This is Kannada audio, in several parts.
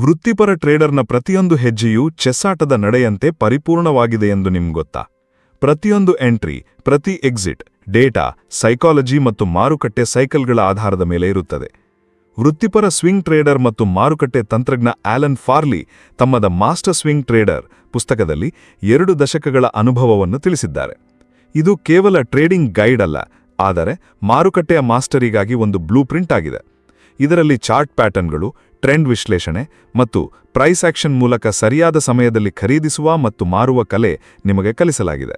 ವೃತ್ತಿಪರ ಟ್ರೇಡರ್ನ ಪ್ರತಿಯೊಂದು ಹೆಜ್ಜೆಯೂ ಚೆಸ್ಸಾಟದ ನಡೆಯಂತೆ ಪರಿಪೂರ್ಣವಾಗಿದೆ ಎಂದು ನಿಮ್ಗೊತ್ತಾ ಪ್ರತಿಯೊಂದು ಎಂಟ್ರಿ, ಪ್ರತಿ ಎಕ್ಸಿಟ್, ಡೇಟಾ, ಸೈಕಾಲಜಿ ಮತ್ತು ಮಾರುಕಟ್ಟೆ ಸೈಕಲ್ಗಳ ಆಧಾರದ ಮೇಲೆ ಇರುತ್ತದೆ. ವೃತ್ತಿಪರ ಸ್ವಿಂಗ್ ಟ್ರೇಡರ್ ಮತ್ತು ಮಾರುಕಟ್ಟೆ ತಂತ್ರಜ್ಞ ಆಲನ್ ಫಾರ್ಲಿ ತಮ್ಮದ ಮಾಸ್ಟರ್ ಸ್ವಿಂಗ್ ಟ್ರೇಡರ್ ಪುಸ್ತಕದಲ್ಲಿ ಎರಡು ದಶಕಗಳ ಅನುಭವವನ್ನು ತಿಳಿಸಿದ್ದಾರೆ. ಇದು ಕೇವಲ ಟ್ರೇಡಿಂಗ್ ಗೈಡ್ ಅಲ್ಲ, ಆದರೆ ಮಾರುಕಟ್ಟೆಯ ಮಾಸ್ಟರಿಗಾಗಿ ಒಂದು ಬ್ಲೂ ಆಗಿದೆ. ಇದರಲ್ಲಿ ಚಾರ್ಟ್ ಪ್ಯಾಟರ್ನ್ಗಳು, ಟ್ರೆಂಡ್ ವಿಶ್ಲೇಷಣೆ ಮತ್ತು ಪ್ರೈಸ್ ಆಕ್ಷನ್ ಮೂಲಕ ಸರಿಯಾದ ಸಮಯದಲ್ಲಿ ಖರೀದಿಸುವ ಮತ್ತು ಮಾರುವ ಕಲೆ ನಿಮಗೆ ಕಲಿಸಲಾಗಿದೆ.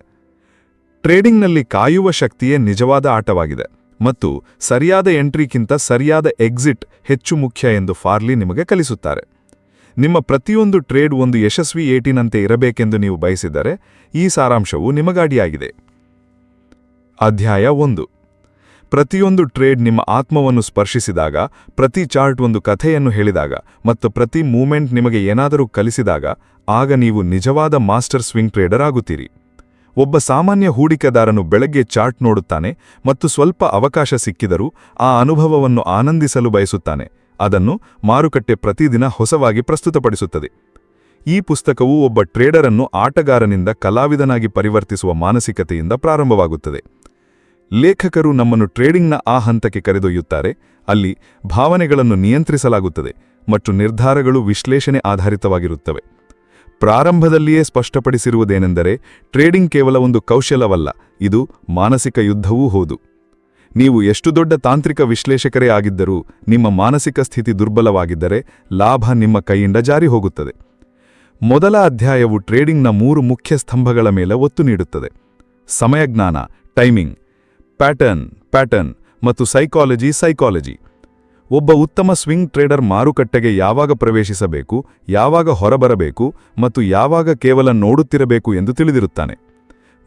ಟ್ರೇಡಿಂಗ್ನಲ್ಲಿ ಕಾಯುವ ಶಕ್ತಿಯೇ ನಿಜವಾದ ಆಟವಾಗಿದೆ ಮತ್ತು ಸರಿಯಾದ ಎಂಟ್ರಿಗಿಂತ ಸರಿಯಾದ ಎಕ್ಸಿಟ್ ಹೆಚ್ಚು ಮುಖ್ಯ ಎಂದು ಫಾರ್ಲಿ ನಿಮಗೆ ಕಲಿಸುತ್ತಾರೆ. ನಿಮ್ಮ ಪ್ರತಿಯೊಂದು ಟ್ರೇಡ್ ಒಂದು ಯಶಸ್ವಿ ಏಟಿನಂತೆ ಇರಬೇಕೆಂದು ನೀವು ಬಯಸಿದರೆ ಈ ಸಾರಾಂಶವು ನಿಮಗಾಡಿಯಾಗಿದೆ. ಅಧ್ಯಾಯ ಒಂದು ಪ್ರತಿಯೊಂದು ಟ್ರೇಡ್ ನಿಮ್ಮ ಆತ್ಮವನ್ನು ಸ್ಪರ್ಶಿಸಿದಾಗ, ಪ್ರತಿ ಚಾರ್ಟ್ ಒಂದು ಕಥೆಯನ್ನು ಹೇಳಿದಾಗ ಮತ್ತು ಪ್ರತಿ ಮೂಮೆಂಟ್ ನಿಮಗೆ ಏನಾದರೂ ಕಲಿಸಿದಾಗ, ಆಗ ನೀವು ನಿಜವಾದ ಮಾಸ್ಟರ್ ಸ್ವಿಂಗ್ ಟ್ರೇಡರ್ ಆಗುತ್ತೀರಿ. ಒಬ್ಬ ಸಾಮಾನ್ಯ ಹೂಡಿಕೆದಾರನು ಬೆಳಗ್ಗೆ ಚಾರ್ಟ್ ನೋಡುತ್ತಾನೆ ಮತ್ತು ಸ್ವಲ್ಪ ಅವಕಾಶ ಸಿಕ್ಕಿದರೂ ಆ ಅನುಭವವನ್ನು ಆನಂದಿಸಲು ಬಯಸುತ್ತಾನೆ. ಅದನ್ನು ಮಾರುಕಟ್ಟೆ ಪ್ರತಿದಿನ ಹೊಸವಾಗಿ ಪ್ರಸ್ತುತಪಡಿಸುತ್ತದೆ. ಈ ಪುಸ್ತಕವು ಒಬ್ಬ ಟ್ರೇಡರನ್ನು ಆಟಗಾರನಿಂದ ಕಲಾವಿದನಾಗಿ ಪರಿವರ್ತಿಸುವ ಮಾನಸಿಕತೆಯಿಂದ ಪ್ರಾರಂಭವಾಗುತ್ತದೆ. ಲೇಖಕರು ನಮ್ಮನ್ನು ಟ್ರೇಡಿಂಗ್ನ ಆ ಹಂತಕ್ಕೆ ಕರೆದೊಯ್ಯುತ್ತಾರೆ. ಅಲ್ಲಿ ಭಾವನೆಗಳನ್ನು ನಿಯಂತ್ರಿಸಲಾಗುತ್ತದೆ ಮತ್ತು ನಿರ್ಧಾರಗಳು ವಿಶ್ಲೇಷಣೆ ಆಧಾರಿತವಾಗಿರುತ್ತವೆ. ಪ್ರಾರಂಭದಲ್ಲಿಯೇ ಸ್ಪಷ್ಟಪಡಿಸಿರುವುದೇನೆಂದರೆ, ಟ್ರೇಡಿಂಗ್ ಕೇವಲ ಒಂದು ಕೌಶಲವಲ್ಲ, ಇದು ಮಾನಸಿಕ ಯುದ್ಧವೂ ಹೌದು. ನೀವು ಎಷ್ಟು ದೊಡ್ಡ ತಾಂತ್ರಿಕ ವಿಶ್ಲೇಷಕರೇ ಆಗಿದ್ದರೂ, ನಿಮ್ಮ ಮಾನಸಿಕ ಸ್ಥಿತಿ ದುರ್ಬಲವಾಗಿದ್ದರೆ, ಲಾಭ ನಿಮ್ಮ ಕೈಯಿಂದ ಜಾರಿ ಹೋಗುತ್ತದೆ. ಮೊದಲ ಅಧ್ಯಾಯವು ಟ್ರೇಡಿಂಗ್ನ ಮೂರು ಮುಖ್ಯ ಸ್ತಂಭಗಳ ಮೇಲೆ ಒತ್ತು ನೀಡುತ್ತದೆ. ಸಮಯಜ್ಞಾನ, ಟೈಮಿಂಗ್. ಪ್ಯಾಟರ್ನ್ ಪ್ಯಾಟರ್ನ್ ಮತ್ತು ಸೈಕಾಲಜಿ ಸೈಕಾಲಜಿ. ಒಬ್ಬ ಉತ್ತಮ ಸ್ವಿಂಗ್ ಟ್ರೇಡರ್ ಮಾರುಕಟ್ಟೆಗೆ ಯಾವಾಗ ಪ್ರವೇಶಿಸಬೇಕು, ಯಾವಾಗ ಹೊರಬರಬೇಕು ಮತ್ತು ಯಾವಾಗ ಕೇವಲ ನೋಡುತ್ತಿರಬೇಕು ಎಂದು ತಿಳಿದಿರುತ್ತಾನೆ.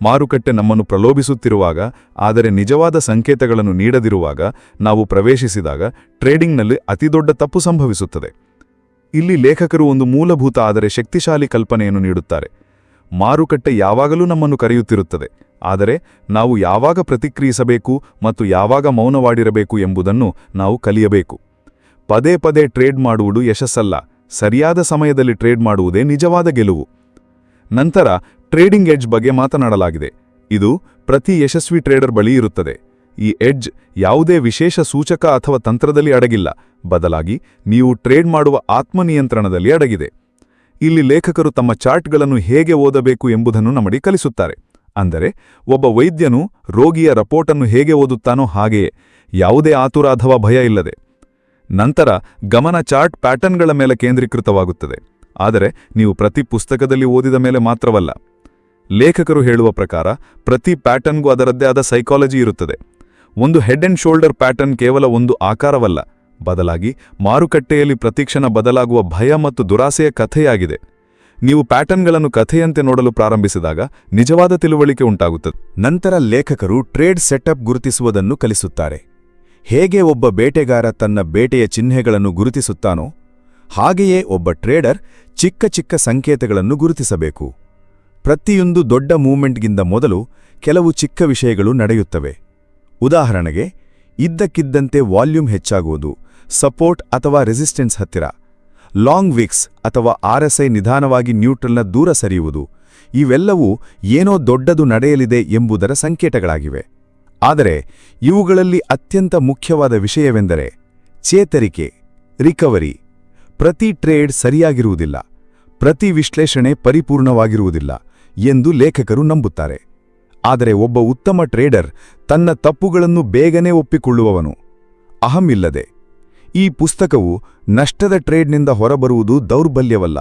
ಮಾರುಕಟ್ಟೆ ನಮ್ಮನ್ನು ಪ್ರಲೋಭಿಸುತ್ತಿರುವಾಗ, ಆದರೆ ನಿಜವಾದ ಸಂಕೇತಗಳನ್ನು ನೀಡದಿರುವಾಗ, ನಾವು ಪ್ರವೇಶಿಸಿದಾಗ ಟ್ರೇಡಿಂಗ್ನಲ್ಲಿ ಅತಿದೊಡ್ಡ ತಪ್ಪು ಸಂಭವಿಸುತ್ತದೆ. ಇಲ್ಲಿ ಲೇಖಕರು ಒಂದು ಮೂಲಭೂತ, ಆದರೆ ಶಕ್ತಿಶಾಲಿ ಕಲ್ಪನೆಯನ್ನು ನೀಡುತ್ತಾರೆ. ಮಾರುಕಟ್ಟೆ ಯಾವಾಗಲೂ ನಮ್ಮನ್ನು ಕರೆಯುತ್ತಿರುತ್ತದೆ. ಆದರೆ ನಾವು ಯಾವಾಗ ಪ್ರತಿಕ್ರಿಯಿಸಬೇಕು ಮತ್ತು ಯಾವಾಗ ಮೌನವಾಡಿರಬೇಕು ಎಂಬುದನ್ನು ನಾವು ಕಲಿಯಬೇಕು. ಪದೇ ಪದೇ ಟ್ರೇಡ್ ಮಾಡುವುದು ಯಶಸ್ಸಲ್ಲ. ಸರಿಯಾದ ಸಮಯದಲ್ಲಿ ಟ್ರೇಡ್ ಮಾಡುವುದೇ ನಿಜವಾದ ಗೆಲುವು. ನಂತರ ಟ್ರೇಡಿಂಗ್ ಎಡ್ಜ್ ಬಗ್ಗೆ ಮಾತನಾಡಲಾಗಿದೆ. ಇದು ಪ್ರತಿ ಯಶಸ್ವಿ ಟ್ರೇಡರ್ ಬಳಿ ಇರುತ್ತದೆ. ಈ ಎಡ್ಜ್ ಯಾವುದೇ ವಿಶೇಷ ಸೂಚಕ ಅಥವಾ ತಂತ್ರದಲ್ಲಿ ಅಡಗಿಲ್ಲ. ಬದಲಾಗಿ ನೀವು ಟ್ರೇಡ್ ಮಾಡುವ ಆತ್ಮನಿಯಂತ್ರಣದಲ್ಲಿ ಅಡಗಿದೆ. ಇಲ್ಲಿ ಲೇಖಕರು ತಮ್ಮ ಚಾರ್ಟ್ಗಳನ್ನು ಹೇಗೆ ಓದಬೇಕು ಎಂಬುದನ್ನು ನಮಗೆ ಕಲಿಸುತ್ತಾರೆ. ಅಂದರೆ, ಒಬ್ಬ ವೈದ್ಯನು ರೋಗಿಯ ರಪೋರ್ಟನ್ನು ಹೇಗೆ ಓದುತ್ತಾನೋ ಹಾಗೆಯೇ ಯಾವುದೇ ಆತುರ ಅಥವಾ ಭಯ ಇಲ್ಲದೆ. ನಂತರ ಗಮನ ಚಾರ್ಟ್ ಪ್ಯಾಟರ್ನ್ಗಳ ಮೇಲೆ ಕೇಂದ್ರೀಕೃತವಾಗುತ್ತದೆ. ಆದರೆ, ನೀವು ಪ್ರತಿ ಪುಸ್ತಕದಲ್ಲಿ ಓದಿದ ಮೇಲೆ ಮಾತ್ರವಲ್ಲ. ಲೇಖಕರು ಹೇಳುವ ಪ್ರಕಾರ ಪ್ರತಿ ಪ್ಯಾಟರ್ನ್ಗೂ ಅದರದ್ದೇ ಆದ ಸೈಕಾಲಜಿ ಇರುತ್ತದೆ. ಒಂದು ಹೆಡ್ ಅಂಡ್ ಶೋಲ್ಡರ್ ಪ್ಯಾಟರ್ನ್ ಕೇವಲ ಒಂದು ಆಕಾರವಲ್ಲ. ಬದಲಾಗಿ ಮಾರುಕಟ್ಟೆಯಲ್ಲಿ ಪ್ರತಿಕ್ಷಣ ಬದಲಾಗುವ ಭಯ ಮತ್ತು ದುರಾಸೆಯ ಕಥೆಯಾಗಿದೆ. ನೀವು ಪ್ಯಾಟರ್ನ್ಗಳನ್ನು ಕಥೆಯಂತೆ ನೋಡಲು ಪ್ರಾರಂಭಿಸಿದಾಗ ನಿಜವಾದ ತಿಳುವಳಿಕೆ ಉಂಟಾಗುತ್ತದೆ. ನಂತರ ಲೇಖಕರು ಟ್ರೇಡ್ ಸೆಟಪ್ ಗುರುತಿಸುವುದನ್ನು ಕಲಿಸುತ್ತಾರೆ. ಹೇಗೆ ಒಬ್ಬ ಬೇಟೆಗಾರ ತನ್ನ ಬೇಟೆಯ ಚಿಹ್ನೆಗಳನ್ನು ಗುರುತಿಸುತ್ತಾನೋ, ಹಾಗೆಯೇ ಒಬ್ಬ ಟ್ರೇಡರ್ ಚಿಕ್ಕ ಚಿಕ್ಕ ಸಂಕೇತಗಳನ್ನು ಗುರುತಿಸಬೇಕು. ಪ್ರತಿಯೊಂದು ದೊಡ್ಡ ಮೂವ್ಮೆಂಟ್ಗಿಂತ ಮೊದಲು ಕೆಲವು ಚಿಕ್ಕ ವಿಷಯಗಳು ನಡೆಯುತ್ತವೆ. ಉದಾಹರಣೆಗೆ, ಇದ್ದಕ್ಕಿದ್ದಂತೆ ವಾಲ್ಯೂಮ್ ಹೆಚ್ಚಾಗುವುದು. ಸಪೋರ್ಟ್ ಅಥವಾ ರೆಸಿಸ್ಟೆನ್ಸ್ ಹತ್ತಿರ. ಲಾಂಗ್ ವಿಕ್ಸ್ ಅಥವಾ ಆರ್ ಎಸ್ ಐ ನಿಧಾನವಾಗಿ ನ್ಯೂಟ್ರಲ್ನ ದೂರ ಸರಿಯುವುದು. ಇವೆಲ್ಲವೂ ಏನೋ ದೊಡ್ಡದು ನಡೆಯಲಿದೆ ಎಂಬುದರ ಸಂಕೇತಗಳಾಗಿವೆ. ಆದರೆ, ಇವುಗಳಲ್ಲಿ ಅತ್ಯಂತ ಮುಖ್ಯವಾದ ವಿಷಯವೆಂದರೆ ಚೇತರಿಕೆ, ರಿಕವರಿ. ಪ್ರತಿ ಟ್ರೇಡ್ ಸರಿಯಾಗಿರುವುದಿಲ್ಲ. ಪ್ರತಿ ವಿಶ್ಲೇಷಣೆ ಪರಿಪೂರ್ಣವಾಗಿರುವುದಿಲ್ಲ ಎಂದು ಲೇಖಕರು ನಂಬುತ್ತಾರೆ. ಆದರೆ ಒಬ್ಬ ಉತ್ತಮ ಟ್ರೇಡರ್ ತನ್ನ ತಪ್ಪುಗಳನ್ನು ಬೇಗನೆ ಒಪ್ಪಿಕೊಳ್ಳುವವನು. ಅಹಮಿಲ್ಲದೆ ಈ ಪುಸ್ತಕವು ನಷ್ಟದ ಟ್ರೇಡ್ನಿಂದ ಹೊರಬರುವುದು ದೌರ್ಬಲ್ಯವಲ್ಲ,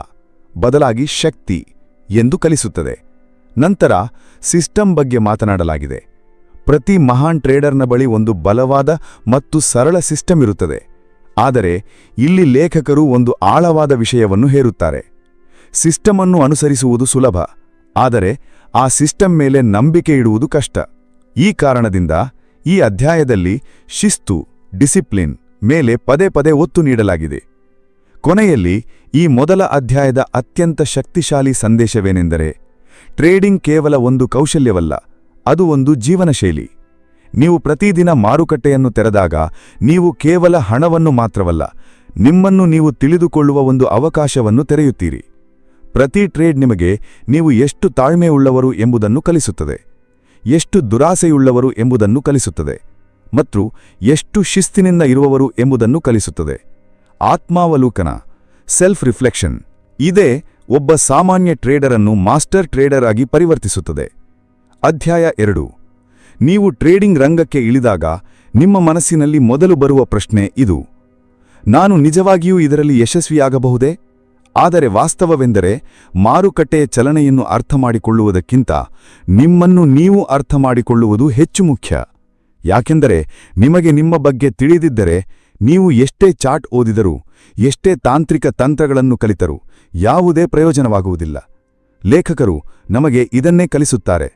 ಬದಲಾಗಿ ಶಕ್ತಿ ಎಂದು ಕಲಿಸುತ್ತದೆ. ನಂತರ ಸಿಸ್ಟಮ್ ಬಗ್ಗೆ ಮಾತನಾಡಲಾಗಿದೆ. ಪ್ರತಿ ಮಹಾನ್ ಟ್ರೇಡರ್ನ ಬಳಿ ಒಂದು ಬಲವಾದ ಮತ್ತು ಸರಳ ಸಿಸ್ಟಮ್ ಇರುತ್ತದೆ. ಆದರೆ ಇಲ್ಲಿ ಲೇಖಕರು ಒಂದು ಆಳವಾದ ವಿಷಯವನ್ನು ಹೇರುತ್ತಾರೆ. ಸಿಸ್ಟಮನ್ನು ಅನುಸರಿಸುವುದು ಸುಲಭ, ಆದರೆ ಆ ಸಿಸ್ಟಮ್ ಮೇಲೆ ನಂಬಿಕೆ ಇಡುವುದು ಕಷ್ಟ. ಈ ಕಾರಣದಿಂದ ಈ ಅಧ್ಯಾಯದಲ್ಲಿ ಶಿಸ್ತು, ಡಿಸಿಪ್ಲಿನ್ ಮೇಲೆ ಪದೇ ಪದೇ ಒತ್ತು ನೀಡಲಾಗಿದೆ. ಕೊನೆಯಲ್ಲಿ ಈ ಮೊದಲ ಅಧ್ಯಾಯದ ಅತ್ಯಂತ ಶಕ್ತಿಶಾಲಿ ಸಂದೇಶವೇನೆಂದರೆ, ಟ್ರೇಡಿಂಗ್ ಕೇವಲ ಒಂದು ಕೌಶಲ್ಯವಲ್ಲ, ಅದು ಒಂದು ಜೀವನಶೈಲಿ. ನೀವು ಪ್ರತಿದಿನ ಮಾರುಕಟ್ಟೆಯನ್ನು ತೆರೆದಾಗ ನೀವು ಕೇವಲ ಹಣವನ್ನು ಮಾತ್ರವಲ್ಲ, ನಿಮ್ಮನ್ನು ನೀವು ತಿಳಿದುಕೊಳ್ಳುವ ಒಂದು ಅವಕಾಶವನ್ನು ತೆರೆಯುತ್ತೀರಿ. ಪ್ರತಿ ಟ್ರೇಡ್ ನಿಮಗೆ ನೀವು ಎಷ್ಟು ತಾಳ್ಮೆಯುಳ್ಳವರು ಎಂಬುದನ್ನು ಕಲಿಸುತ್ತದೆ. ಎಷ್ಟು ದುರಾಸೆಯುಳ್ಳವರು ಎಂಬುದನ್ನು ಕಲಿಸುತ್ತದೆ. ಮತ್ತು ಎಷ್ಟು ಶಿಸ್ತಿನಿಂದ ಇರುವವರು ಎಂಬುದನ್ನು ಕಲಿಸುತ್ತದೆ. ಆತ್ಮಾವಲೋಕನ ಸೆಲ್ಫ್ ರಿಫ್ಲೆಕ್ಷನ್ ಇದೇ ಒಬ್ಬ ಸಾಮಾನ್ಯ ಟ್ರೇಡರನ್ನು ಮಾಸ್ಟರ್ ಟ್ರೇಡರ್ ಆಗಿ ಪರಿವರ್ತಿಸುತ್ತದೆ. ಅಧ್ಯಾಯ ಎರಡು. ನೀವು ಟ್ರೇಡಿಂಗ್ ರಂಗಕ್ಕೆ ಇಳಿದಾಗ ನಿಮ್ಮ ಮನಸ್ಸಿನಲ್ಲಿ ಮೊದಲು ಬರುವ ಪ್ರಶ್ನೆ ಇದು. ನಾನು ನಿಜವಾಗಿಯೂ ಇದರಲ್ಲಿ ಯಶಸ್ವಿಯಾಗಬಹುದೇ? ಆದರೆ ವಾಸ್ತವವೆಂದರೆ ಮಾರುಕಟ್ಟೆಯ ಚಲನೆಯನ್ನು ಅರ್ಥಮಾಡಿಕೊಳ್ಳುವುದಕ್ಕಿಂತ ನಿಮ್ಮನ್ನು ನೀವು ಅರ್ಥಮಾಡಿಕೊಳ್ಳುವುದು ಹೆಚ್ಚು ಮುಖ್ಯ. ಯಾಕೆಂದರೆ ನಿಮಗೆ ನಿಮ್ಮ ಬಗ್ಗೆ ತಿಳಿದಿದ್ದರೆ ನೀವು ಎಷ್ಟೇ ಚಾಟ್ ಓದಿದರೂ, ಎಷ್ಟೇ ತಾಂತ್ರಿಕ ತಂತ್ರಗಳನ್ನು ಕಲಿತರೂ ಯಾವುದೇ ಪ್ರಯೋಜನವಾಗುವುದಿಲ್ಲ. ಲೇಖಕರು ನಮಗೆ ಇದನ್ನೇ ಕಲಿಸುತ್ತಾರೆ.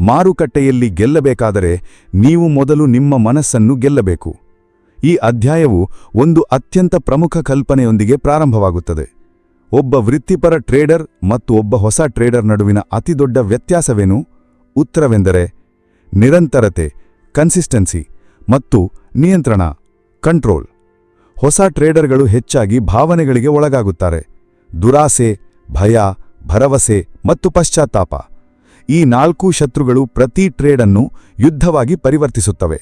ಮಾರುಕಟ್ಟೆಯಲ್ಲಿ ಗೆಲ್ಲಬೇಕಾದರೆ ನೀವು ಮೊದಲು ನಿಮ್ಮ ಮನಸ್ಸನ್ನು ಗೆಲ್ಲಬೇಕು. ಈ ಅಧ್ಯಾಯವು ಒಂದು ಅತ್ಯಂತ ಪ್ರಮುಖ ಕಲ್ಪನೆಯೊಂದಿಗೆ ಪ್ರಾರಂಭವಾಗುತ್ತದೆ. ಒಬ್ಬ ವೃತ್ತಿಪರ ಟ್ರೇಡರ್ ಮತ್ತು ಒಬ್ಬ ಹೊಸ ಟ್ರೇಡರ್ ನಡುವಿನ ಅತಿದೊಡ್ಡ ವ್ಯತ್ಯಾಸವೇನು? ಉತ್ತರವೆಂದರೆ ನಿರಂತರತೆ. ಕನ್ಸಿಸ್ಟೆನ್ಸಿ ಮತ್ತು ನಿಯಂತ್ರಣ ಕಂಟ್ರೋಲ್ ಹೊಸ ಟ್ರೇಡರ್ಗಳು ಹೆಚ್ಚಾಗಿ ಭಾವನೆಗಳಿಗೆ ಒಳಗಾಗುತ್ತಾರೆ. ದುರಾಸೆ, ಭಯ, ಭರವಸೆ ಮತ್ತು ಪಶ್ಚಾತ್ತಾಪ. ಈ ನಾಲ್ಕು ಶತ್ರುಗಳು ಪ್ರತಿ ಟ್ರೇಡನ್ನು ಯುದ್ಧವಾಗಿ ಪರಿವರ್ತಿಸುತ್ತವೆ.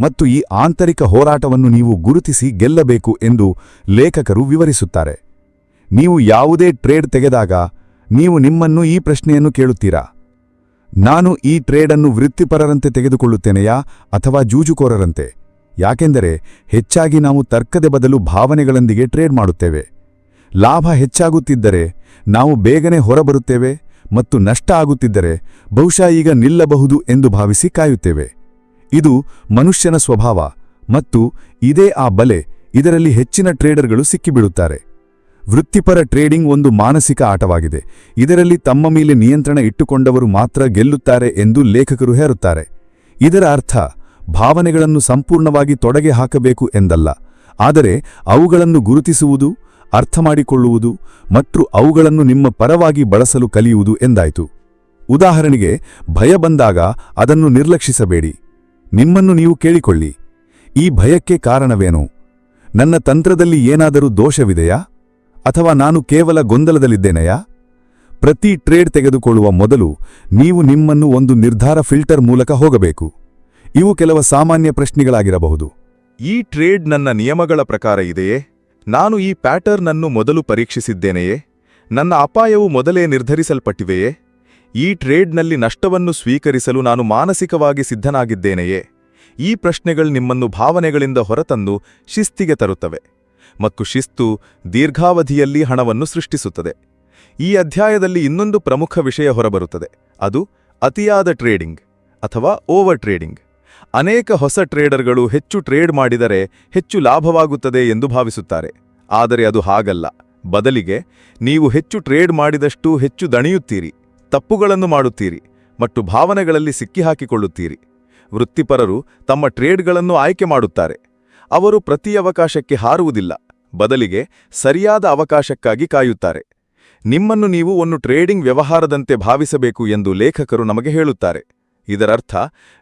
ಮತ್ತು ಈ ಆಂತರಿಕ ಹೋರಾಟವನ್ನು ನೀವು ಗುರುತಿಸಿ ಗೆಲ್ಲಬೇಕು ಎಂದು ಲೇಖಕರು ವಿವರಿಸುತ್ತಾರೆ. ನೀವು ಯಾವುದೇ ಟ್ರೇಡ್ ತೆಗೆದಾಗ ನೀವು ನಿಮ್ಮನ್ನು ಈ ಪ್ರಶ್ನೆಯನ್ನು ಕೇಳುತ್ತೀರಾ? ನಾನು ಈ ಟ್ರೇಡನ್ನು ವೃತ್ತಿಪರರಂತೆ ತೆಗೆದುಕೊಳ್ಳುತ್ತೇನೆಯಾ ಅಥವಾ ಜೂಜುಕೋರರಂತೆ? ಯಾಕೆಂದರೆ ಹೆಚ್ಚಾಗಿ ನಾವು ತರ್ಕದ ಬದಲು ಭಾವನೆಗಳೊಂದಿಗೆ ಟ್ರೇಡ್ ಮಾಡುತ್ತೇವೆ. ಲಾಭ ಹೆಚ್ಚಾಗುತ್ತಿದ್ದರೆ ನಾವು ಬೇಗನೆ ಹೊರಬರುತ್ತೇವೆ ಮತ್ತು ನಷ್ಟ ಆಗುತ್ತಿದ್ದರೆ ಬಹುಶಃ ಈಗ ನಿಲ್ಲಬಹುದು ಎಂದು ಭಾವಿಸಿ ಕಾಯುತ್ತೇವೆ. ಇದು ಮನುಷ್ಯನ ಸ್ವಭಾವ ಮತ್ತು ಇದೇ ಆ ಬಲೆ ಇದರಲ್ಲಿ ಹೆಚ್ಚಿನ ಟ್ರೇಡರ್ಗಳು ಸಿಕ್ಕಿಬೀಳುತ್ತಾರೆ. ವೃತ್ತಿಪರ ಟ್ರೇಡಿಂಗ್ ಒಂದು ಮಾನಸಿಕ ಆಟವಾಗಿದೆ. ಇದರಲ್ಲಿ ತಮ್ಮ ಮೇಲೆ ನಿಯಂತ್ರಣ ಇಟ್ಟುಕೊಂಡವರು ಮಾತ್ರ ಗೆಲ್ಲುತ್ತಾರೆ ಎಂದು ಲೇಖಕರು ಹೇರುತ್ತಾರೆ. ಇದರ ಅರ್ಥ, ಭಾವನೆಗಳನ್ನು ಸಂಪೂರ್ಣವಾಗಿ ತೊಡಗೆ ಹಾಕಬೇಕು ಎಂದಲ್ಲ. ಆದರೆ, ಅವುಗಳನ್ನು ಗುರುತಿಸುವುದು ಅರ್ಥಮಾಡಿಕೊಳ್ಳುವುದು ಮತ್ತು ಅವುಗಳನ್ನು ನಿಮ್ಮ ಪರವಾಗಿ ಬಳಸಲು ಕಲಿಯುವುದು ಎಂದಾಯಿತು. ಉದಾಹರಣೆಗೆ, ಭಯ ಬಂದಾಗ ಅದನ್ನು ನಿರ್ಲಕ್ಷಿಸಬೇಡಿ. ನಿಮ್ಮನ್ನು ನೀವು ಕೇಳಿಕೊಳ್ಳಿ. ಈ ಭಯಕ್ಕೆ ಕಾರಣವೇನು? ನನ್ನ ತಂತ್ರದಲ್ಲಿ ಏನಾದರೂ ದೋಷವಿದೆಯಾ? ಅಥವಾ ನಾನು ಕೇವಲ ಗೊಂದಲದಲ್ಲಿದ್ದೇನೆಯಾ? ಪ್ರತಿ ಟ್ರೇಡ್ ತೆಗೆದುಕೊಳ್ಳುವ ಮೊದಲು ನೀವು ನಿಮ್ಮನ್ನು ಒಂದು ನಿರ್ಧಾರ ಫಿಲ್ಟರ್ ಮೂಲಕ ಹೋಗಬೇಕು. ಇವು ಕೆಲವು ಸಾಮಾನ್ಯ ಪ್ರಶ್ನೆಗಳಾಗಿರಬಹುದು. ಈ ಟ್ರೇಡ್ ನನ್ನ ನಿಯಮಗಳ ಪ್ರಕಾರ ಇದೆಯೇ? ನಾನು ಈ ಪ್ಯಾಟರ್ನ್ ಅನ್ನು ಮೊದಲು ಪರೀಕ್ಷಿಸಿದ್ದೇನೆಯೇ? ನನ್ನ ಅಪಾಯವು ಮೊದಲೇ ನಿರ್ಧರಿಸಲ್ಪಟ್ಟಿವೆಯೇ? ಈ ಟ್ರೇಡ್ನಲ್ಲಿ ನಷ್ಟವನ್ನು ಸ್ವೀಕರಿಸಲು ನಾನು ಮಾನಸಿಕವಾಗಿ ಸಿದ್ಧನಾಗಿದ್ದೇನೆಯೇ? ಈ ಪ್ರಶ್ನೆಗಳು ನಿಮ್ಮನ್ನು ಭಾವನೆಗಳಿಂದ ಹೊರತಂದು ಶಿಸ್ತಿಗೆ ತರುತ್ತವೆ. ಮತ್ತು ಶಿಸ್ತು ದೀರ್ಘಾವಧಿಯಲ್ಲಿ ಹಣವನ್ನು ಸೃಷ್ಟಿಸುತ್ತದೆ. ಈ ಅಧ್ಯಾಯದಲ್ಲಿ ಇನ್ನೊಂದು ಪ್ರಮುಖ ವಿಷಯ ಹೊರಬರುತ್ತದೆ. ಅದು ಅತಿಯಾದ ಟ್ರೇಡಿಂಗ್ ಅಥವಾ ಓವರ್ ಟ್ರೇಡಿಂಗ್. ಅನೇಕ ಹೊಸ ಟ್ರೇಡರ್ಗಳು ಹೆಚ್ಚು ಟ್ರೇಡ್ ಮಾಡಿದರೆ ಹೆಚ್ಚು ಲಾಭವಾಗುತ್ತದೆ ಎಂದು ಭಾವಿಸುತ್ತಾರೆ. ಆದರೆ ಅದು ಹಾಗಲ್ಲ. ಬದಲಿಗೆ ನೀವು ಹೆಚ್ಚು ಟ್ರೇಡ್ ಮಾಡಿದಷ್ಟು ಹೆಚ್ಚು ದಣಿಯುತ್ತೀರಿ, ತಪ್ಪುಗಳನ್ನು ಮಾಡುತ್ತೀರಿ ಮತ್ತು ಭಾವನೆಗಳಲ್ಲಿ ಸಿಕ್ಕಿಹಾಕಿಕೊಳ್ಳುತ್ತೀರಿ. ವೃತ್ತಿಪರರು ತಮ್ಮ ಟ್ರೇಡ್ಗಳನ್ನು ಆಯ್ಕೆ ಮಾಡುತ್ತಾರೆ. ಅವರು ಪ್ರತಿ ಅವಕಾಶಕ್ಕೆ ಹಾರುವುದಿಲ್ಲ. ಬದಲಿಗೆ ಸರಿಯಾದ ಅವಕಾಶಕ್ಕಾಗಿ ಕಾಯುತ್ತಾರೆ. ನಿಮ್ಮನ್ನು ನೀವು ಒಂದು ಟ್ರೇಡಿಂಗ್ ವ್ಯವಹಾರದಂತೆ ಭಾವಿಸಬೇಕು ಎಂದು ಲೇಖಕರು ನಮಗೆ ಹೇಳುತ್ತಾರೆ. ಇದರರ್ಥ,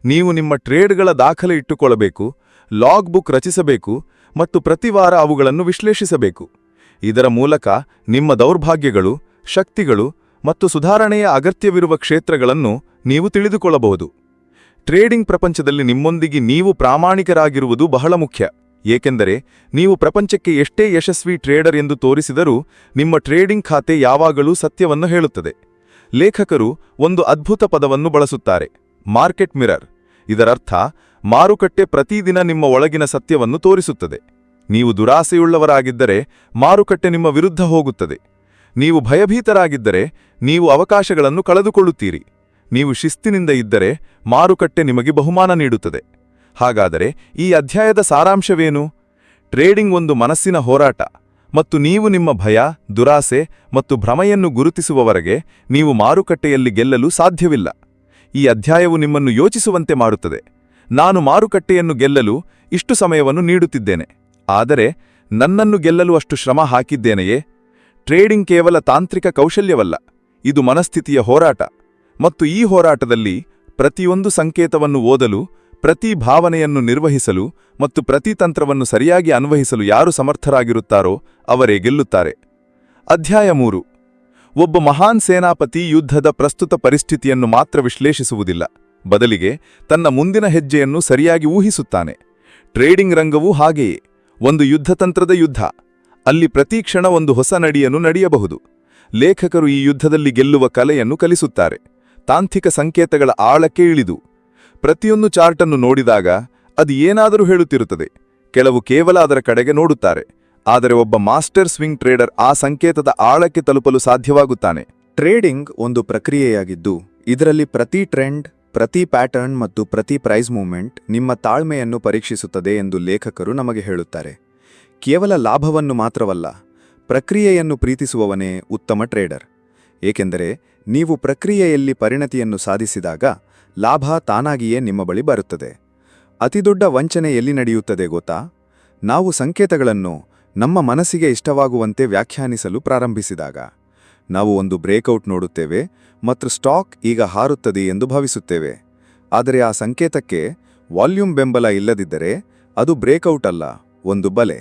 ನೀವು ನಿಮ್ಮ ಟ್ರೇಡ್ಗಳ ದಾಖಲೆ ಇಟ್ಟುಕೊಳ್ಳಬೇಕು ಲಾಗ್ ಬುಕ್ ರಚಿಸಬೇಕು ಮತ್ತು ಪ್ರತಿ ವಾರ ಅವುಗಳನ್ನು ವಿಶ್ಲೇಷಿಸಬೇಕು. ಇದರ ಮೂಲಕ ನಿಮ್ಮ ದೌರ್ಭಾಗ್ಯಗಳು, ಶಕ್ತಿಗಳು ಮತ್ತು ಸುಧಾರಣೆಯ ಅಗತ್ಯವಿರುವ ಕ್ಷೇತ್ರಗಳನ್ನು ನೀವು ತಿಳಿದುಕೊಳ್ಳಬಹುದು. ಟ್ರೇಡಿಂಗ್ ಪ್ರಪಂಚದಲ್ಲಿ ನಿಮ್ಮೊಂದಿಗೆ ನೀವು ಪ್ರಾಮಾಣಿಕರಾಗಿರುವುದು ಬಹಳ ಮುಖ್ಯ. ಏಕೆಂದರೆ ನೀವು ಪ್ರಪಂಚಕ್ಕೆ ಎಷ್ಟೇ ಯಶಸ್ವಿ ಟ್ರೇಡರ್ ಎಂದು ತೋರಿಸಿದರೂ ನಿಮ್ಮ ಟ್ರೇಡಿಂಗ್ ಖಾತೆ ಯಾವಾಗಲೂ ಸತ್ಯವನ್ನು ಹೇಳುತ್ತದೆ. ಲೇಖಕರು ಒಂದು ಅದ್ಭುತ ಪದವನ್ನು ಬಳಸುತ್ತಾರೆ, ಮಾರ್ಕೆಟ್ ಮಿರರ್. ಇದರರ್ಥ, ಮಾರುಕಟ್ಟೆ ಪ್ರತಿದಿನ ನಿಮ್ಮ ಒಳಗಿನ ಸತ್ಯವನ್ನು ತೋರಿಸುತ್ತದೆ. ನೀವು ದುರಾಸೆಯುಳ್ಳವರಾಗಿದ್ದರೆ ಮಾರುಕಟ್ಟೆ ನಿಮ್ಮ ವಿರುದ್ಧ ಹೋಗುತ್ತದೆ. ನೀವು ಭಯಭೀತರಾಗಿದ್ದರೆ ನೀವು ಅವಕಾಶಗಳನ್ನು ಕಳೆದುಕೊಳ್ಳುತ್ತೀರಿ. ನೀವು ಶಿಸ್ತಿನಿಂದ ಇದ್ದರೆ ಮಾರುಕಟ್ಟೆ ನಿಮಗೆ ಬಹುಮಾನ ನೀಡುತ್ತದೆ. ಹಾಗಾದರೆ ಈ ಅಧ್ಯಾಯದ ಸಾರಾಂಶವೇನು? ಟ್ರೇಡಿಂಗ್ ಒಂದು ಮನಸ್ಸಿನ ಹೋರಾಟ, ಮತ್ತು ನೀವು ನಿಮ್ಮ ಭಯ, ದುರಾಸೆ ಮತ್ತು ಭ್ರಮೆಯನ್ನು ಗುರುತಿಸುವವರೆಗೆ ನೀವು ಮಾರುಕಟ್ಟೆಯಲ್ಲಿ ಗೆಲ್ಲಲು ಸಾಧ್ಯವಿಲ್ಲ. ಈ ಅಧ್ಯಾಯವು ನಿಮ್ಮನ್ನು ಯೋಚಿಸುವಂತೆ ಮಾಡುತ್ತದೆ. ನಾನು ಮಾರುಕಟ್ಟೆಯನ್ನು ಗೆಲ್ಲಲು ಇಷ್ಟು ಸಮಯವನ್ನು ನೀಡುತ್ತಿದ್ದೇನೆ. ಆದರೆ ನನ್ನನ್ನು ಗೆಲ್ಲಲು ಅಷ್ಟು ಶ್ರಮ ಹಾಕಿದ್ದೇನೆಯೇ? ಟ್ರೇಡಿಂಗ್ ಕೇವಲ ತಾಂತ್ರಿಕ ಕೌಶಲ್ಯವಲ್ಲ, ಇದು ಮನಸ್ಥಿತಿಯ ಹೋರಾಟ, ಮತ್ತು ಈ ಹೋರಾಟದಲ್ಲಿ ಪ್ರತಿಯೊಂದು ಸಂಕೇತವನ್ನು ಓದಲು ಪ್ರತಿ ಭಾವನೆಯನ್ನು ನಿರ್ವಹಿಸಲು ಮತ್ತು ಪ್ರತಿ ತಂತ್ರವನ್ನು ಸರಿಯಾಗಿ ಅನ್ವಯಿಸಲು ಯಾರು ಸಮರ್ಥರಾಗಿರುತ್ತಾರೋ ಅವರೇ ಗೆಲ್ಲುತ್ತಾರೆ. ಅಧ್ಯಾಯ ಮೂರು. ಒಬ್ಬ ಮಹಾನ್ ಸೇನಾಪತಿ ಯುದ್ಧದ ಪ್ರಸ್ತುತ ಪರಿಸ್ಥಿತಿಯನ್ನು ಮಾತ್ರ ವಿಶ್ಲೇಷಿಸುವುದಿಲ್ಲ. ಬದಲಿಗೆ ತನ್ನ ಮುಂದಿನ ಹೆಜ್ಜೆಯನ್ನು ಸರಿಯಾಗಿ ಊಹಿಸುತ್ತಾನೆ. ಟ್ರೇಡಿಂಗ್ ರಂಗವೂ ಹಾಗೆಯೇ. ಒಂದು ಯುದ್ಧತಂತ್ರದ ಯುದ್ಧ. ಅಲ್ಲಿ ಪ್ರತಿ ಕ್ಷಣ ಒಂದು ಹೊಸ ನಡಿಯನ್ನು ನಡೆಯಬಹುದು. ಲೇಖಕರು ಈ ಯುದ್ಧದಲ್ಲಿ ಗೆಲ್ಲುವ ಕಲೆಯನ್ನು ಕಲಿಸುತ್ತಾರೆ. ತಾಂತ್ರಿಕ ಸಂಕೇತಗಳ ಆಳಕ್ಕೆ ಇಳಿದು. ಪ್ರತಿಯೊಂದು ಚಾರ್ಟನ್ನು ನೋಡಿದಾಗ ಅದು ಏನಾದರೂ ಹೇಳುತ್ತಿರುತ್ತದೆ. ಕೆಲವು ಕೇವಲ ಅದರ ಕಡೆಗೆ ನೋಡುತ್ತಾರೆ. ಆದರೆ ಒಬ್ಬ ಮಾಸ್ಟರ್ ಸ್ವಿಂಗ್ ಟ್ರೇಡರ್ ಆ ಸಂಕೇತದ ಆಳಕ್ಕೆ ತಲುಪಲು ಸಾಧ್ಯವಾಗುತ್ತಾನೆ. ಟ್ರೇಡಿಂಗ್ ಒಂದು ಪ್ರಕ್ರಿಯೆಯಾಗಿದ್ದು, ಇದರಲ್ಲಿ ಪ್ರತಿ ಟ್ರೆಂಡ್, ಪ್ರತಿ ಪ್ಯಾಟರ್ನ್ ಮತ್ತು ಪ್ರತಿ ಪ್ರೈಸ್ ಮೂವ್ಮೆಂಟ್ ನಿಮ್ಮ ತಾಳ್ಮೆಯನ್ನು ಪರೀಕ್ಷಿಸುತ್ತದೆ ಎಂದು ಲೇಖಕರು ನಮಗೆ ಹೇಳುತ್ತಾರೆ. ಕೇವಲ ಲಾಭವನ್ನು ಮಾತ್ರವಲ್ಲ, ಪ್ರಕ್ರಿಯೆಯನ್ನು ಪ್ರೀತಿಸುವವನೇ ಉತ್ತಮ ಟ್ರೇಡರ್. ಏಕೆಂದರೆ, ನೀವು ಪ್ರಕ್ರಿಯೆಯಲ್ಲಿ ಪರಿಣತಿಯನ್ನು ಸಾಧಿಸಿದಾಗ ಲಾಭ ತಾನಾಗಿಯೇ ನಿಮ್ಮ ಬಳಿ ಬರುತ್ತದೆ. ಅತಿದೊಡ್ಡ ವಂಚನೆ ಎಲ್ಲಿ ನಡೆಯುತ್ತದೆ ಗೊತ್ತಾ? ನಾವು ಸಂಕೇತಗಳನ್ನು ನಮ್ಮ ಮನಸ್ಸಿಗೆ ಇಷ್ಟವಾಗುವಂತೆ ವ್ಯಾಖ್ಯಾನಿಸಲು ಪ್ರಾರಂಭಿಸಿದಾಗ. ನಾವು ಒಂದು ಬ್ರೇಕೌಟ್ ನೋಡುತ್ತೇವೆ ಮತ್ತು ಸ್ಟಾಕ್ ಈಗ ಹಾರುತ್ತದೆ ಎಂದು ಭಾವಿಸುತ್ತೇವೆ. ಆದರೆ ಆ ಸಂಕೇತಕ್ಕೆ ವಾಲ್ಯೂಮ್ ಬೆಂಬಲ ಇಲ್ಲದಿದ್ದರೆ ಅದು ಬ್ರೇಕೌಟ್ ಅಲ್ಲ, ಒಂದು ಬಲೆ.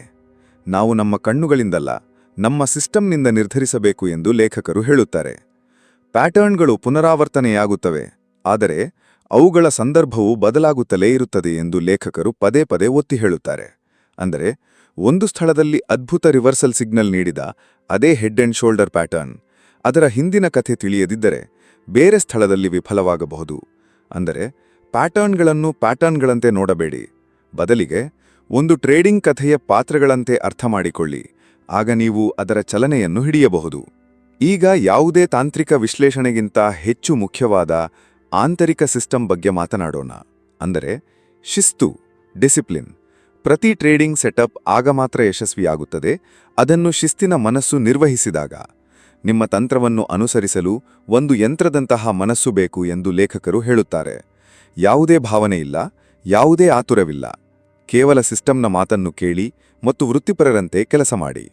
ನಾವು ನಮ್ಮ ಕಣ್ಣುಗಳಿಂದಲ್ಲ, ನಮ್ಮ ಸಿಸ್ಟಮ್ನಿಂದ ನಿರ್ಧರಿಸಬೇಕು ಎಂದು ಲೇಖಕರು ಹೇಳುತ್ತಾರೆ. ಪ್ಯಾಟರ್ನ್ಗಳು ಪುನರಾವರ್ತನೆಯಾಗುತ್ತವೆ, ಆದರೆ ಅವುಗಳ ಸಂದರ್ಭವು ಬದಲಾಗುತ್ತಲೇ ಇರುತ್ತದೆ ಎಂದು ಲೇಖಕರು ಪದೇ ಪದೇ ಒತ್ತಿ ಹೇಳುತ್ತಾರೆ. ಅಂದರೆ, ಒಂದು ಸ್ಥಳದಲ್ಲಿ ಅದ್ಭುತ ರಿವರ್ಸಲ್ ಸಿಗ್ನಲ್ ನೀಡಿದ ಅದೇ ಹೆಡ್ ಅಂಡ್ ಶೋಲ್ಡರ್ ಪ್ಯಾಟರ್ನ್, ಅದರ ಹಿಂದಿನ ಕಥೆ ತಿಳಿಯದಿದ್ದರೆ ಬೇರೆ ಸ್ಥಳದಲ್ಲಿ ವಿಫಲವಾಗಬಹುದು. ಅಂದರೆ, ಪ್ಯಾಟರ್ನ್ಗಳನ್ನು ಪ್ಯಾಟರ್ನ್ಗಳಂತೆ ನೋಡಬೇಡಿ. ಬದಲಿಗೆ, ಒಂದು ಟ್ರೇಡಿಂಗ್ ಕಥೆಯ ಪಾತ್ರಗಳಂತೆ ಅರ್ಥ ಮಾಡಿಕೊಳ್ಳಿ. ಆಗ ನೀವು ಅದರ ಚಲನೆಯನ್ನು ಹಿಡಿಯಬಹುದು. ಈಗ ಯಾವುದೇ ತಾಂತ್ರಿಕ ವಿಶ್ಲೇಷಣೆಗಿಂತ ಹೆಚ್ಚು ಮುಖ್ಯವಾದ ಆಂತರಿಕ ಸಿಸ್ಟಮ್ ಬಗ್ಗೆ ಮಾತನಾಡೋಣ. ಅಂದರೆ, ಶಿಸ್ತು, ಡಿಸಿಪ್ಲಿನ್. ಪ್ರತಿ ಟ್ರೇಡಿಂಗ್ ಸೆಟಪ್ ಆಗ ಮಾತ್ರ ಯಶಸ್ವಿಯಾಗುತ್ತದೆ. ಅದನ್ನು ಶಿಸ್ತಿನ ಮನಸ್ಸು ನಿರ್ವಹಿಸಿದಾಗ. ನಿಮ್ಮ ತಂತ್ರವನ್ನು ಅನುಸರಿಸಲು ಒಂದು ಯಂತ್ರದಂತಹ ಮನಸ್ಸು ಬೇಕು ಎಂದು ಲೇಖಕರು ಹೇಳುತ್ತಾರೆ. ಯಾವುದೇ ಭಾವನೆ ಇಲ್ಲ, ಯಾವುದೇ ಆತುರವಿಲ್ಲ. ಕೇವಲ ಸಿಸ್ಟಮ್ನ ಮಾತನ್ನು ಕೇಳಿ ಮತ್ತು ವೃತ್ತಿಪರರಂತೆ ಕೆಲಸ ಮಾಡಿ.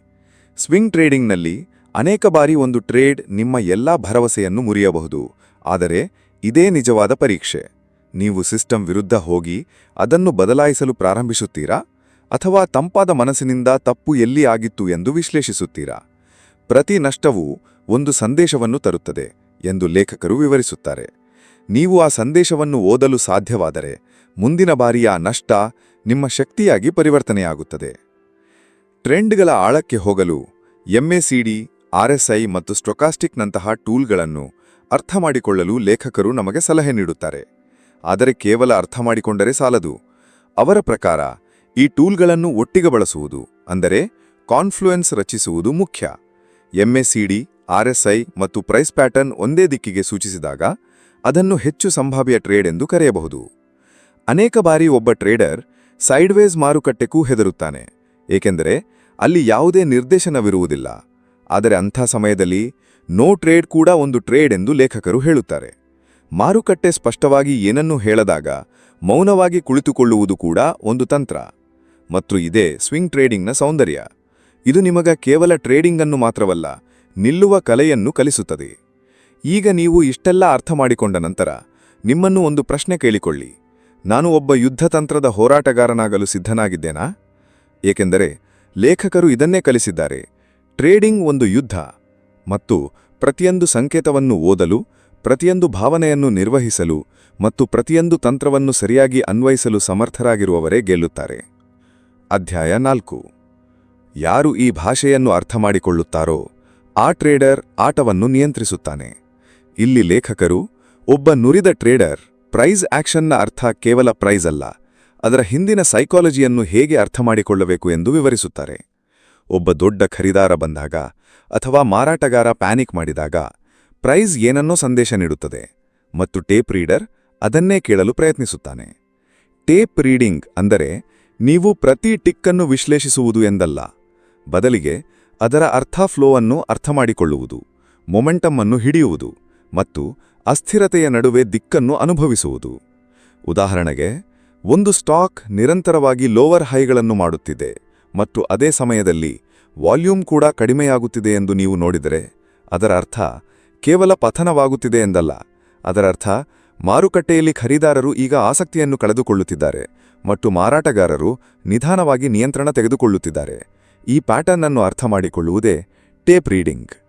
ಸ್ವಿಂಗ್ ಟ್ರೇಡಿಂಗ್ನಲ್ಲಿ ಅನೇಕ ಬಾರಿ ಒಂದು ಟ್ರೇಡ್ ನಿಮ್ಮ ಎಲ್ಲಾ ಭರವಸೆಯನ್ನು ಮುರಿಯಬಹುದು. ಆದರೆ ಇದೇ ನಿಜವಾದ ಪರೀಕ್ಷೆ. ನೀವು ಸಿಸ್ಟಮ್ ವಿರುದ್ಧ ಹೋಗಿ ಅದನ್ನು ಬದಲಾಯಿಸಲು ಪ್ರಾರಂಭಿಸುತ್ತೀರಾ? ಅಥವಾ ತಂಪಾದ ಮನಸ್ಸಿನಿಂದ ತಪ್ಪು ಎಲ್ಲಿ ಆಗಿತ್ತು ಎಂದು ವಿಶ್ಲೇಷಿಸುತ್ತೀರಾ? ಪ್ರತಿ ನಷ್ಟವೂ ಒಂದು ಸಂದೇಶವನ್ನು ತರುತ್ತದೆ ಎಂದು ಲೇಖಕರು ವಿವರಿಸುತ್ತಾರೆ. ನೀವು ಆ ಸಂದೇಶವನ್ನು ಓದಲು ಸಾಧ್ಯವಾದರೆ ಮುಂದಿನ ಬಾರಿಯ ನಷ್ಟ ನಿಮ್ಮ ಶಕ್ತಿಯಾಗಿ ಪರಿವರ್ತನೆಯಾಗುತ್ತದೆ. ಟ್ರೆಂಡ್ಗಳ ಆಳಕ್ಕೆ ಹೋಗಲು ಎಂಎಸಿಡಿ ಆರ್ಎಸ್ಐ ಮತ್ತು ಸ್ಟೊಕಾಸ್ಟಿಕ್ನಂತಹ ಟೂಲ್ಗಳನ್ನು ಅರ್ಥ ಮಾಡಿಕೊಳ್ಳಲು ಲೇಖಕರು ನಮಗೆ ಸಲಹೆ ನೀಡುತ್ತಾರೆ. ಆದರೆ ಕೇವಲ ಅರ್ಥ ಮಾಡಿಕೊಂಡರೆ ಸಾಲದು. ಅವರ ಪ್ರಕಾರ, ಈ ಟೂಲ್ಗಳನ್ನು ಒಟ್ಟಿಗೆ ಬಳಸುವುದು, ಅಂದರೆ ಕಾನ್ಫ್ಲೂಯೆನ್ಸ್ ರಚಿಸುವುದು ಮುಖ್ಯ. ಎಂಎಸಿಡಿ ಆರ್ಎಸ್ಐ ಮತ್ತು ಪ್ರೈಸ್ ಪ್ಯಾಟರ್ನ್ ಒಂದೇ ದಿಕ್ಕಿಗೆ ಸೂಚಿಸಿದಾಗ ಅದನ್ನು ಹೆಚ್ಚು ಸಂಭಾವ್ಯ ಟ್ರೇಡ್ ಎಂದು ಕರೆಯಬಹುದು. ಅನೇಕ ಬಾರಿ ಒಬ್ಬ ಟ್ರೇಡರ್ ಸೈಡ್ವೇಸ್ ಮಾರುಕಟ್ಟೆಗೂ ಹೆದರುತ್ತಾನೆ, ಏಕೆಂದರೆ ಅಲ್ಲಿ ಯಾವುದೇ ನಿರ್ದೇಶನವಿರುವುದಿಲ್ಲ. ಆದರೆ ಅಂಥ ಸಮಯದಲ್ಲಿ ನೋ ಟ್ರೇಡ್ ಕೂಡ ಒಂದು ಟ್ರೇಡ್ ಎಂದು ಲೇಖಕರು ಹೇಳುತ್ತಾರೆ. ಮಾರುಕಟ್ಟೆ ಸ್ಪಷ್ಟವಾಗಿ ಏನನ್ನೂ ಹೇಳದಾಗ ಮೌನವಾಗಿ ಕುಳಿತುಕೊಳ್ಳುವುದು ಕೂಡ ಒಂದು ತಂತ್ರ. ಮತ್ತು ಇದೇ ಸ್ವಿಂಗ್ ಟ್ರೇಡಿಂಗ್ನ ಸೌಂದರ್ಯ. ಇದು ನಿಮಗ ಕೇವಲ ಟ್ರೇಡಿಂಗ್ ಅನ್ನು ಮಾತ್ರವಲ್ಲ, ನಿಲ್ಲುವ ಕಲೆಯನ್ನು ಕಲಿಸುತ್ತದೆ. ಈಗ ನೀವು ಇಷ್ಟೆಲ್ಲ ಅರ್ಥ ಮಾಡಿಕೊಂಡ ನಂತರ ನಿಮ್ಮನ್ನು ಒಂದು ಪ್ರಶ್ನೆ ಕೇಳಿಕೊಳ್ಳಿ. ನಾನು ಒಬ್ಬ ಯುದ್ಧತಂತ್ರದ ಹೋರಾಟಗಾರನಾಗಲು ಸಿದ್ಧನಾಗಿದ್ದೇನಾ? ಏಕೆಂದರೆ ಲೇಖಕರು ಇದನ್ನೇ ಕಲಿಸಿದ್ದಾರೆ. ಟ್ರೇಡಿಂಗ್ ಒಂದು ಯುದ್ಧ. ಮತ್ತು ಪ್ರತಿಯೊಂದು ಸಂಕೇತವನ್ನು ಓದಲು, ಪ್ರತಿಯೊಂದು ಭಾವನೆಯನ್ನು ನಿರ್ವಹಿಸಲು ಮತ್ತು ಪ್ರತಿಯೊಂದು ತಂತ್ರವನ್ನು ಸರಿಯಾಗಿ ಅನ್ವಯಿಸಲು ಸಮರ್ಥರಾಗಿರುವವರೇ ಗೆಲ್ಲುತ್ತಾರೆ. ಅಧ್ಯಾಯ ನಾಲ್ಕು. ಯಾರು ಈ ಭಾಷೆಯನ್ನು ಅರ್ಥ ಮಾಡಿಕೊಳ್ಳುತ್ತಾರೋ ಆ ಟ್ರೇಡರ್ ಆಟವನ್ನು ನಿಯಂತ್ರಿಸುತ್ತಾನೆ. ಇಲ್ಲಿ ಲೇಖಕರು, ಒಬ್ಬ ನುರಿದ ಟ್ರೇಡರ್ ಪ್ರೈಸ್ ಆಕ್ಷನ್ನ ಅರ್ಥ ಕೇವಲ ಪ್ರೈಸ್ ಅಲ್ಲ, ಅದರ ಹಿಂದಿನ ಸೈಕಾಲಜಿಯನ್ನು ಹೇಗೆ ಅರ್ಥ ಮಾಡಿಕೊಳ್ಳಬೇಕು ಎಂದು ವಿವರಿಸುತ್ತಾರೆ. ಒಬ್ಬ ದೊಡ್ಡ ಖರೀದಾರ ಬಂದಾಗ ಅಥವಾ ಮಾರಾಟಗಾರ ಪ್ಯಾನಿಕ್ ಮಾಡಿದಾಗ ಪ್ರೈಸ್ ಏನನ್ನೋ ಸಂದೇಶ ನೀಡುತ್ತದೆ ಮತ್ತು ಟೇಪ್ ರೀಡರ್ ಅದನ್ನೇ ಕೇಳಲು ಪ್ರಯತ್ನಿಸುತ್ತಾನೆ. ಟೇಪ್ ರೀಡಿಂಗ್ ಅಂದರೆ ನೀವು ಪ್ರತಿ ಟಿಕ್ಕನ್ನು ವಿಶ್ಲೇಷಿಸುವುದು ಎಂದಲ್ಲ, ಬದಲಿಗೆ ಅದರ ಅರ್ಥ ಫ್ಲೋ ಅನ್ನು ಅರ್ಥಮಾಡಿಕೊಳ್ಳುವುದು ಮೊಮೆಂಟಮ್ ಅನ್ನು ಹಿಡಿಯುವುದು ಮತ್ತು ಅಸ್ಥಿರತೆಯ ನಡುವೆ ದಿಕ್ಕನ್ನು ಅನುಭವಿಸುವುದು. ಉದಾಹರಣೆಗೆ, ಒಂದು ಸ್ಟಾಕ್ ನಿರಂತರವಾಗಿ ಲೋವರ್ ಹೈಗಳನ್ನು ಮಾಡುತ್ತಿದೆ. ಮತ್ತು ಅದೇ ಸಮಯದಲ್ಲಿ ವಾಲ್ಯೂಮ್ ಕೂಡ ಕಡಿಮೆಯಾಗುತ್ತಿದೆ ಎಂದು ನೀವು ನೋಡಿದರೆ, ಅದರ ಅರ್ಥ ಕೇವಲ ಪತನವಾಗುತ್ತಿದೆ ಎಂದಲ್ಲ. ಅದರ ಅರ್ಥ ಮಾರುಕಟ್ಟೆಯಲ್ಲಿ ಖರೀದಾರರು ಈಗ ಆಸಕ್ತಿಯನ್ನು ಕಳೆದುಕೊಳ್ಳುತ್ತಿದ್ದಾರೆ ಮತ್ತು ಮಾರಾಟಗಾರರು ನಿಧಾನವಾಗಿ ನಿಯಂತ್ರಣ ತೆಗೆದುಕೊಳ್ಳುತ್ತಿದ್ದಾರೆ. ಈ ಪ್ಯಾಟರ್ನ್ ಅನ್ನು ಅರ್ಥ ಮಾಡಿಕೊಳ್ಳುವುದೇ ಟೇಪ್ ರೀಡಿಂಗ್.